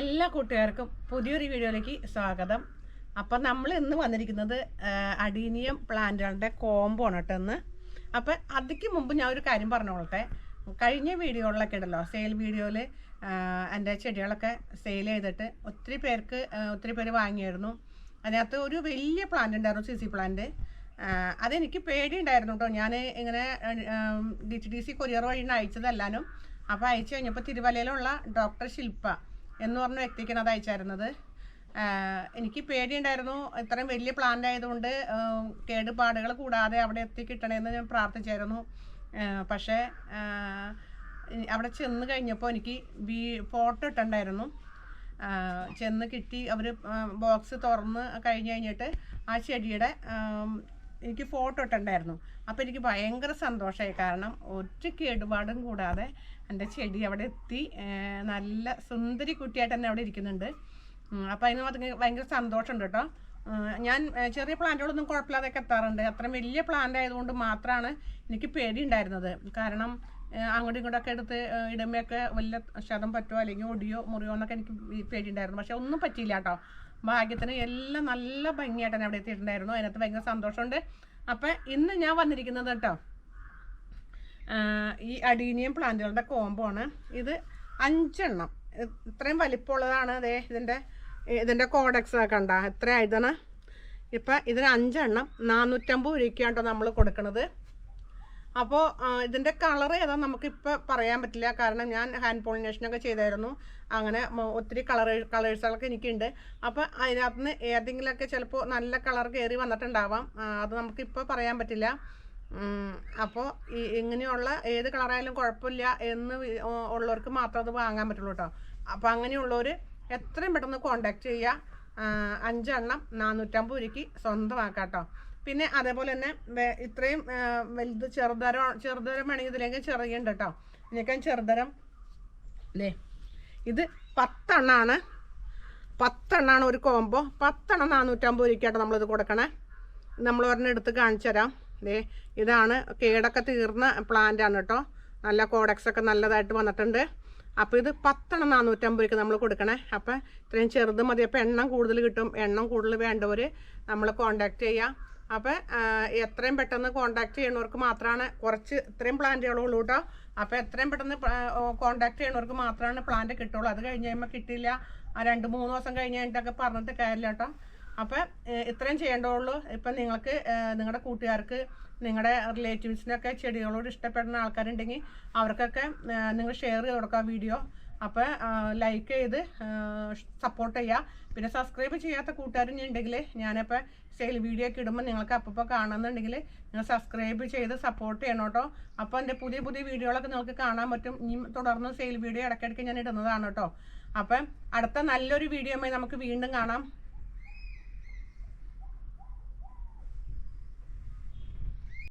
എല്ലാ കൂട്ടുകാർക്കും പുതിയൊരു വീഡിയോയിലേക്ക് സ്വാഗതം. അപ്പം നമ്മൾ ഇന്ന് വന്നിരിക്കുന്നത് അഡീനിയം പ്ലാന്റുകളുടെ കോംബോ ആണ് കേട്ടോ ഇന്ന്. അപ്പം അതിക്ക് മുമ്പ് ഞാൻ ഒരു കാര്യം പറഞ്ഞോളട്ടെ. കഴിഞ്ഞ വീഡിയോകളിലൊക്കെ ഉണ്ടല്ലോ സെയിൽ വീഡിയോയിൽ എന്റെ ചെടികളൊക്കെ സെയിൽ ചെയ്തിട്ട് ഒത്തിരി പേർക്ക് ഒത്തിരി പേര് വാങ്ങിയായിരുന്നു. അതിനകത്ത് ഒരു വലിയ പ്ലാന്റ് ഉണ്ടായിരുന്നു സി സി പ്ലാന്റ് അതെനിക്ക് പേടിയുണ്ടായിരുന്നു കേട്ടോ. ഞാൻ ഇങ്ങനെ D T D C courier വഴി അയച്ചതല്ലാനും. അപ്പോൾ അയച്ചു കഴിഞ്ഞപ്പോൾ തിരുവല്ലയിലുള്ള ഡോക്ടർ ശില്പ എന്ന് പറഞ്ഞ വ്യക്തിക്കാണ് അത് അയച്ചായിരുന്നത്. എനിക്ക് പേടിയുണ്ടായിരുന്നു. ഇത്രയും വലിയ പ്ലാന്റ് ആയതുകൊണ്ട് കേടുപാടുകൾ കൂടാതെ അവിടെ എത്തിക്കിട്ടണമെന്ന് ഞാൻ പ്രാർത്ഥിച്ചായിരുന്നു. പക്ഷേ അവിടെ ചെന്ന് കഴിഞ്ഞപ്പോൾ എനിക്ക് വീ ഫോട്ടോ ഇട്ടുണ്ടായിരുന്നു. ചെന്ന് കിട്ടി. അവർ ബോക്സ് തുറന്ന് കഴിഞ്ഞ് കഴിഞ്ഞിട്ട് ആ ചെടിയുടെ എനിക്ക് ഫോട്ടോ ഇട്ടുണ്ടായിരുന്നു അപ്പോൾ എനിക്ക് ഭയങ്കര സന്തോഷമായി. കാരണം ഒറ്റ കേടുപാടും കൂടാതെ എന്റെ ചെടി അവിടെ എത്തി. നല്ല സുന്ദരി കുട്ടിയായിട്ട് തന്നെ അവിടെ ഇരിക്കുന്നുണ്ട്. അപ്പോൾ അതിന് ഭയങ്കര സന്തോഷമുണ്ട് കേട്ടോ. ഞാൻ ചെറിയ പ്ലാന്റുകളൊന്നും കുഴപ്പമില്ലാതെയൊക്കെ എത്താറുണ്ട്. അത്രയും വലിയ പ്ലാന്റ് ആയതുകൊണ്ട് മാത്രമാണ് എനിക്ക് പേടി ഉണ്ടായിരുന്നത്. കാരണം അങ്ങോട്ടും ഇങ്ങോട്ടൊക്കെ എടുത്ത് ഏർ ഇടുമ്പോഴൊക്കെ വല്ല ക്ഷതം പറ്റുമോ അല്ലെങ്കിൽ ഒടിയോ മുറിയോ എന്നൊക്കെ എനിക്ക് പേടിയുണ്ടായിരുന്നു. പക്ഷെ ഒന്നും പറ്റിയില്ല കേട്ടോ. ഭാഗ്യത്തിന് എല്ലാം നല്ല ഭംഗിയായിട്ട് തന്നെ അവിടെ എത്തിയിട്ടുണ്ടായിരുന്നു. അതിനകത്ത് ഭയങ്കര സന്തോഷമുണ്ട്. അപ്പം ഇന്ന് ഞാൻ വന്നിരിക്കുന്നത് കേട്ടോ ഈ അഡീനിയം പ്ലാന്റുകളുടെ കോംബോ ആണ്. ഇത് അഞ്ചെണ്ണം. ഇത്രയും വലിപ്പമുള്ളതാണ്. അതെ ഇതിന്റെ ഇതിന്റെ കോഡക്സ് കണ്ട. എത്ര ഇതാണ്? ഇപ്പം ഇതിന് അഞ്ചെണ്ണം. നാനൂറ്റമ്പത് രൂപയ്ക്കാണ് നമ്മൾ കൊടുക്കുന്നത് അപ്പോൾ ഇതിന്റെ കളർ ഏതാ നമുക്കിപ്പോൾ പറയാൻ പറ്റില്ല. കാരണം ഞാൻ ഹാൻഡ് പോളിനേഷനൊക്കെ ചെയ്തായിരുന്നു. അങ്ങനെ ഒത്തിരി കളർ കളേഴ്സുകളൊക്കെ എനിക്കുണ്ട്. അപ്പോൾ അതിനകത്ത് നിന്ന് ഏതെങ്കിലുമൊക്കെ ചിലപ്പോൾ നല്ല കളർ കയറി വന്നിട്ടുണ്ടാവാം. അത് നമുക്കിപ്പോൾ പറയാൻ പറ്റില്ല. അപ്പോൾ ഈ ഇങ്ങനെയുള്ള ഏത് കളറായാലും കുഴപ്പമില്ല എന്ന് ഉള്ളവർക്ക് മാത്രം അത് വാങ്ങാൻ പറ്റുള്ളൂ കേട്ടോ അപ്പോൾ അങ്ങനെയുള്ളവർ എത്രയും പെട്ടെന്ന് കോണ്ടാക്ട് ചെയ്യുക അഞ്ചെണ്ണം നാനൂറ്റമ്പത് രൂപയ്ക്ക് സ്വന്തമാക്കാം കേട്ടോ പിന്നെ അതേപോലെ തന്നെ ഇത്രയും വലുത് ചെറുതരം ചെറുതരം വേണമെങ്കിൽ ഇതിലേക്ക് ചെറിയുണ്ട് കേട്ടോ ഇതിനേക്കാൻ ചെറുതരം. അല്ലേ ഇത് പത്തെണ്ണാണ്. പത്തെണ്ണാണ് ഒരു കോംബോ. പത്തെണ്ണം നാനൂറ്റമ്പത് രൂപയ്ക്കാട്ടോ നമ്മളിത് കൊടുക്കണേ. നമ്മൾ ഒരെണ്ണം എടുത്ത് കാണിച്ചു തരാം. ദേ ഇതാണ് കേടൊക്കെ തീർന്ന പ്ലാന്റ് ആണ് കേട്ടോ നല്ല കോഡക്സ് ഒക്കെ നല്ലതായിട്ട് വന്നിട്ടുണ്ട്. അപ്പോൾ ഇത് പത്തെണ്ണം നാനൂറ്റമ്പത് രൂപയ്ക്ക് നമ്മൾ കൊടുക്കണേ. അപ്പോൾ ഇത്രയും ചെറുത് മതി. അപ്പോൾ എണ്ണം കൂടുതൽ കിട്ടും. എണ്ണം കൂടുതൽ വേണ്ടവർ നമ്മൾ കോണ്ടാക്ട് ചെയ്യാം. അപ്പോൾ എത്രയും പെട്ടെന്ന് കോണ്ടാക്ട് ചെയ്യണവർക്ക് മാത്രമാണ് കുറച്ച് ഇത്രയും പ്ലാന്റുകളുള്ളൂ കേട്ടോ അപ്പോൾ എത്രയും പെട്ടെന്ന് കോണ്ടാക്ട് ചെയ്യണവർക്ക് മാത്രമാണ് പ്ലാന്റ് കിട്ടുള്ളൂ. അത് കഴിഞ്ഞ് കഴിയുമ്പോൾ കിട്ടിയില്ല. ആ രണ്ട് മൂന്ന് ദിവസം കഴിഞ്ഞ് കഴിഞ്ഞിട്ടൊക്കെ പറഞ്ഞിട്ട് കാര്യമില്ല കേട്ടോ അപ്പോൾ ഇത്രയും ചെയ്യേണ്ടതുള്ളൂ. ഇപ്പം നിങ്ങൾക്ക് നിങ്ങളുടെ കൂട്ടുകാർക്ക് നിങ്ങളുടെ റിലേറ്റീവ്സിനൊക്കെ ചെടികളോട് ഇഷ്ടപ്പെടുന്ന ആൾക്കാരുണ്ടെങ്കിൽ അവർക്കൊക്കെ നിങ്ങൾ ഷെയർ ചെയ്ത് കൊടുക്കുക വീഡിയോ അപ്പോൾ ലൈക്ക് ചെയ്ത് സപ്പോർട്ട് ചെയ്യുക പിന്നെ സബ്സ്ക്രൈബ് ചെയ്യാത്ത കൂട്ടുകാരും ഉണ്ടെങ്കിൽ ഞാനിപ്പോൾ സെയിൽ വീഡിയോ ഒക്കെ ഇടുമ്പോൾ നിങ്ങൾക്ക് അപ്പോൾ കാണുന്നുണ്ടെങ്കിൽ നിങ്ങൾ സബ്സ്ക്രൈബ് ചെയ്ത് സപ്പോർട്ട് ചെയ്യണം കേട്ടോ അപ്പോൾ എന്റെ പുതിയ പുതിയ വീഡിയോകളൊക്കെ നിങ്ങൾക്ക് കാണാൻ പറ്റും. ഇനി തുടർന്ന് സെയിൽ വീഡിയോ ഇടയ്ക്കിടയ്ക്ക് ഞാൻ ഇടുന്നതാണ് കേട്ടോ അപ്പം അടുത്ത നല്ലൊരു വീഡിയോയുമായി നമുക്ക് വീണ്ടും കാണാം.